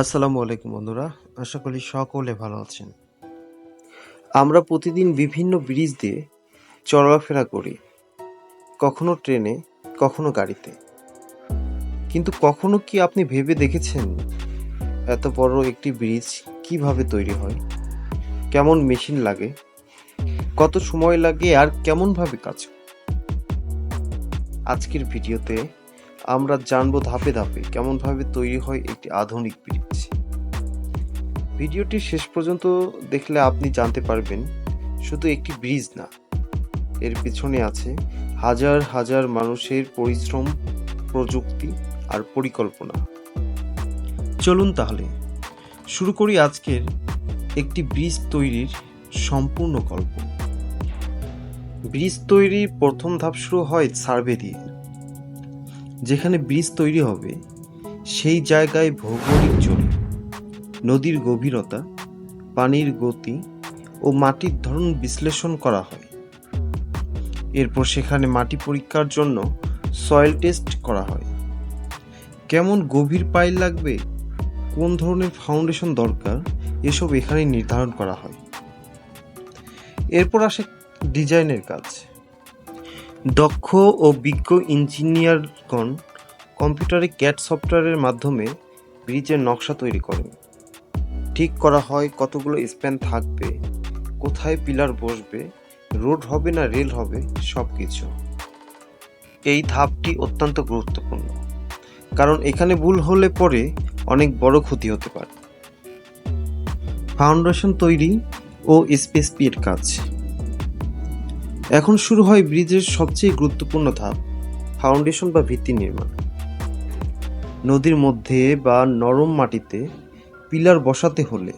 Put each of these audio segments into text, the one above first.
আসসালামু আলাইকুম বন্ধুরা, আশা করি সকলে ভালো আছেন। আমরা প্রতিদিন বিভিন্ন ব্রিজ দিয়ে চলাফেরা করি, কখনো ট্রেনে, কখনো গাড়িতে। কিন্তু কখনো কি আপনি ভেবে দেখেছেন এত বড় একটি ব্রিজ কীভাবে তৈরি হয়? কেমন মেশিন লাগে? কত সময় লাগে আর কেমনভাবে কাজ? আজকের ভিডিওতে আমরা জানব ধাপে ধাপে কেমনভাবে তৈরি হয় একটি আধুনিক ব্রিজ ভিডিওটি শেষ পর্যন্ত দেখলে আপনি জানতে পারবেন, শুধু একটি ব্রিজ না, এর পিছনে আছে হাজার হাজার মানুষের পরিশ্রম, প্রযুক্তি আর পরিকল্পনা। চলুন তাহলে, শুরু করি আজকের একটি ব্রিজ তৈরির সম্পূর্ণ গল্প। ব্রিজ তৈরির প্রথম ধাপ শুরু হয় সার্ভে দিয়ে। যেখানে ব্রিজ তৈরি হবে, সেই জায়গায় ভৌগোলিক জরিপ নদীর গভীরতা, পানির গতি ও মাটির ধরন বিশ্লেষণ করা হয়। এরপর সেখানে মাটি পরীক্ষার জন্য সয়েল টেস্ট করা হয়। কেমন গভীর পাইল লাগবে, কোন ধরনের ফাউন্ডেশন দরকার, এসব এখানে নির্ধারণ করা হয়। এরপর আসে ডিজাইনের কাজ। দক্ষ ও বিজ্ঞ ইঞ্জিনিয়ারগণ কম্পিউটারে ক্যাট সফটওয়্যারের মাধ্যমে ব্রিজের নকশা তৈরি করেন। ঠিক করা হয় কতগুলো স্প্যান থাকবে, কোথায় পিলার বসবে, রোড হবে না রেল হবে সব কিছু এই ধাপটি অত্যন্ত গুরুত্বপূর্ণ, কারণ এখানে ভুল হলে পরে অনেক বড় ক্ষতি হতে পারে। ফাউন্ডেশন তৈরি ও এসপিএসপি এর কাজ। এখন শুরু হয় ব্রিজের সবচেয়ে গুরুত্বপূর্ণ ধাপ, ফাউন্ডেশন বা ভিত্তি নির্মাণ। নদীর মধ্যে বা নরম মাটিতে পিলার বসাতে হলে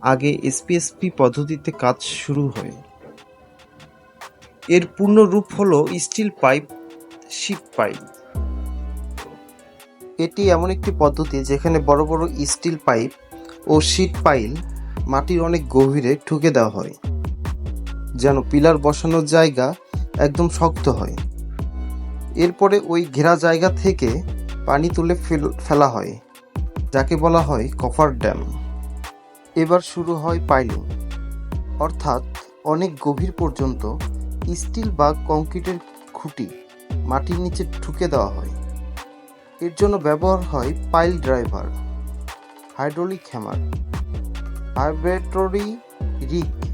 আগে এসপিএসপি পদ্ধতিতে কাজ শুরু হয়। এর পূর্ণ রূপ হলো স্টিল পাইপ, শিপ পাইপ। এটি এমন একটি পদ্ধতি যেখানে বড় বড় স্টিল পাইপ ও শিট পাইল মাটির অনেক গভীরে ঠুকে দেওয়া হয়। যেন পিলার বসানোর জায়গা একদম শক্ত হয়। এরপরে ওই ঘেরা জায়গা থেকে পানি তুলে ফেল- হয়, যাকে বলা হয় কফার ড্যাম। এবার শুরু হয় পাইলিং। অর্থাৎ অনেক গভীর পর্যন্ত স্টিল বা কংক্রিটের খুঁটি মাটির নিচে ঠুকে দেওয়া হয়। এর জন্য ব্যবহার হয় pile driver, hydraulic hammer, vibratory rig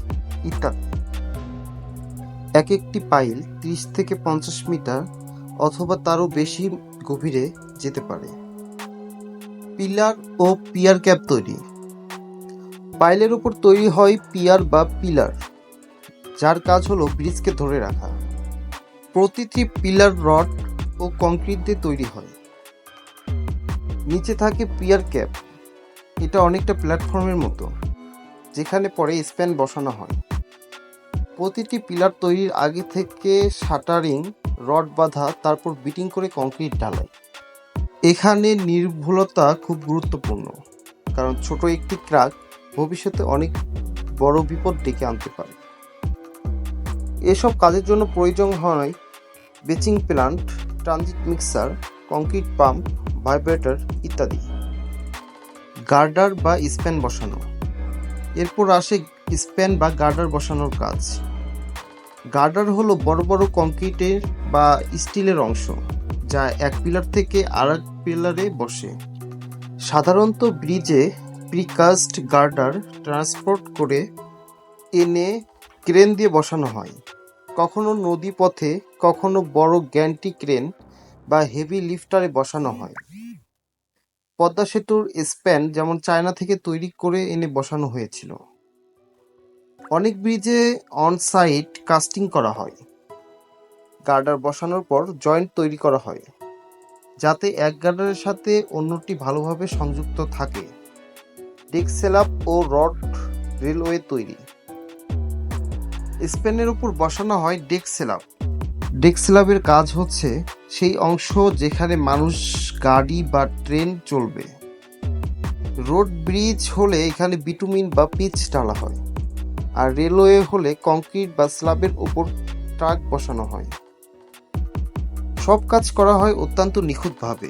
ইত্যাদি। এক একটি পাইল ত্রিশ থেকে পঞ্চাশ মিটার অথবা তারও বেশি গভীরে যেতে পারে। পিলার ও পিয়ার ক্যাপ তৈরি। পাইলের উপর তৈরি হয় পিয়ার বা পিলার, যার কাজ হলো ব্রিজকে ধরে রাখা। প্রতিটি পিলার রড ও কংক্রিট দিয়ে তৈরি হয়। নিচে থাকে পিয়ার ক্যাপ। এটা অনেকটা প্ল্যাটফর্মের মতো, যেখানে পরে স্প্যান বসানো হয়। প্রতিটি পিলার তৈরির আগে থেকে শাটারিং, রড বাঁধা, তারপর বিটিং করে কংক্রিট ঢালাই। এখানে নির্ভুলতা খুব গুরুত্বপূর্ণ, কারণ ছোট একটি ক্রাক ভবিষ্যতে অনেক বড় বিপদ ডেকে আনতে পারে। এসব কাজের জন্য প্রয়োজন হয় batching plant, transit mixer, concrete pump, vibrator ইত্যাদি। গার্ডার বা স্প্যান বসানো। এরপর আসে স্প্যান বা গার্ডার বসানোর কাজ। গার্ডার হলো বড় বড় কংক্রিটের বা স্টিলের অংশ, যা এক পিলার থেকে আর এক পিলারে বসে। সাধারণত ব্রিজে প্রিকাস্ট গার্ডার ট্রান্সপোর্ট করে এনে ক্রেন দিয়ে বসানো হয়। কখনো নদী পথে, কখনো বড় গ্যান্টি ক্রেন বা হেভি লিফটারে বসানো হয়। পদ্মা সেতুর স্প্যান যেমন চায়না থেকে তৈরি করে এনে বসানো হয়েছিল। অনেক ব্রিজে অন সাইট কাস্টিং করা হয়। গার্ডার বসানোর পর জয়েন্ট তৈরি করা হয়, যাতে এক গার্ডারের সাথে অন্যটি ভালোভাবে সংযুক্ত থাকে। ডেক সেলাপ ও রড রেলওয়ে তৈরি। স্পেনের উপর বসানো হয় ডেক সেলাপ ডেক সেলাপের কাজ হচ্ছে সেই অংশ যেখানে মানুষ গাড়ি বা ট্রেন চলবে। রোড ব্রিজ হলে এখানে বিটুমিন বা পিচ ঢালা হয়। আর রেলওয়ে হলে কংক্রিট বা স্ল্যাবের উপর ট্রাক বসানো হয়। সব কাজ করা হয় অত্যন্ত নিখুঁতভাবে।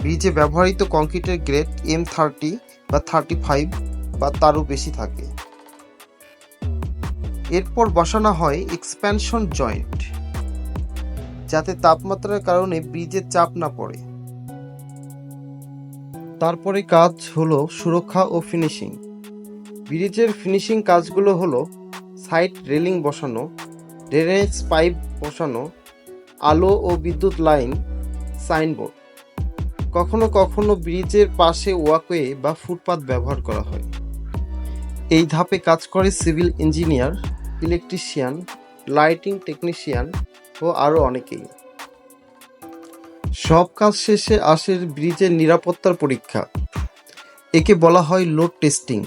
ব্রিজে ব্যবহৃত কংক্রিটের গ্রেড এম থার্টি বা থার্টি ফাইভ বা তারও বেশি থাকে। এরপর বসানো হয় এক্সপ্যানশন জয়েন্ট যাতে তাপমাত্রার কারণে ব্রিজে চাপ না পড়ে। তারপরে কাজ হলো সুরক্ষা ও ফিনিশিং ব্রিজের ফিনিশিং কাজগুলো হলো সাইড রেলিং বসানো, ড্রেনেজ পাইপ বসানো, আলো ও বিদ্যুৎ লাইন, সাইনবোর্ড। কখনো কখনো ব্রিজের পাশে ওয়াকওয়ে বা ফুটপাত ব্যবহার করা হয়। এই ধাপে কাজ করে civil engineer, electrician, lighting technician ও আরও অনেকেই। সব কাজ শেষে আসে ব্রিজের নিরাপত্তার পরীক্ষা। একে বলা হয় লোড টেস্টিং।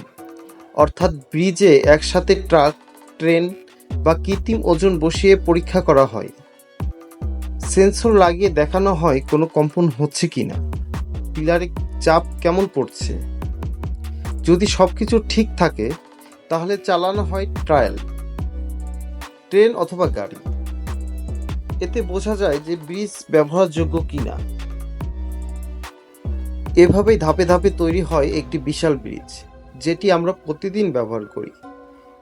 অর্থাৎ ব্রিজে একসাথে ট্রাক, ট্রেন বা কৃত্রিম ওজন বসিয়ে পরীক্ষা করা হয়। সেন্সর লাগিয়ে দেখানো হয় কোনো কম্পন হচ্ছে কি না পিলারে চাপ কেমন পড়ছে? যদি সব কিছু ঠিক থাকে, তাহলে চালানো হয় ট্রায়াল। ট্রেন অথবা গাড়ি। এতে বোঝা যায় যে ব্রিজ ব্যবহারযোগ্য কি না এভাবেই ধাপে ধাপে তৈরি হয় একটি বিশাল ব্রিজ। যেটি আমরা প্রতিদিন ব্যবহার করি।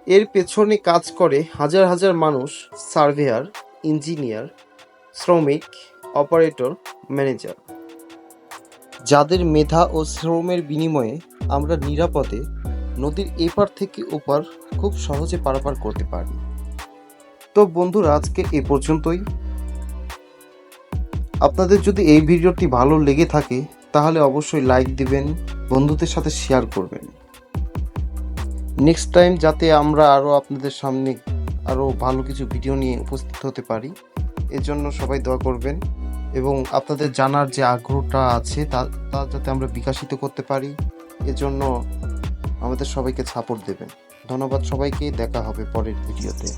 এর পেছনে কাজ করে হাজার হাজার মানুষ, সার্ভেয়ার, ইঞ্জিনিয়ার, শ্রমিক, অপারেটর, ম্যানেজার। যাদের মেধা ও শ্রমের বিনিময়ে আমরা নিরাপদে নদীর এপার থেকে ওপার খুব সহজে পারাপার করতে পারি। তো বন্ধুরা, আজকে এ পর্যন্তই। আপনাদের যদি এই ভিডিওটি ভালো লেগে থাকে, তাহলে অবশ্যই লাইক দিবেন, বন্ধুদের সাথে শেয়ার করবেন। নেক্সট টাইম যাতে আমরা আরও আপনাদের সামনে আরও ভালো কিছু ভিডিও নিয়ে উপস্থিত হতে পারি এর জন্য সবাই দোয়া করবেন। এবং আপনাদের জানার যে আগ্রহটা আছে, তা তা যাতে আমরা বিকাশিত করতে পারি, এজন্য আমাদের সবাইকে সাপোর্ট দেবেন। ধন্যবাদ সবাইকে, দেখা হবে পরের ভিডিওতে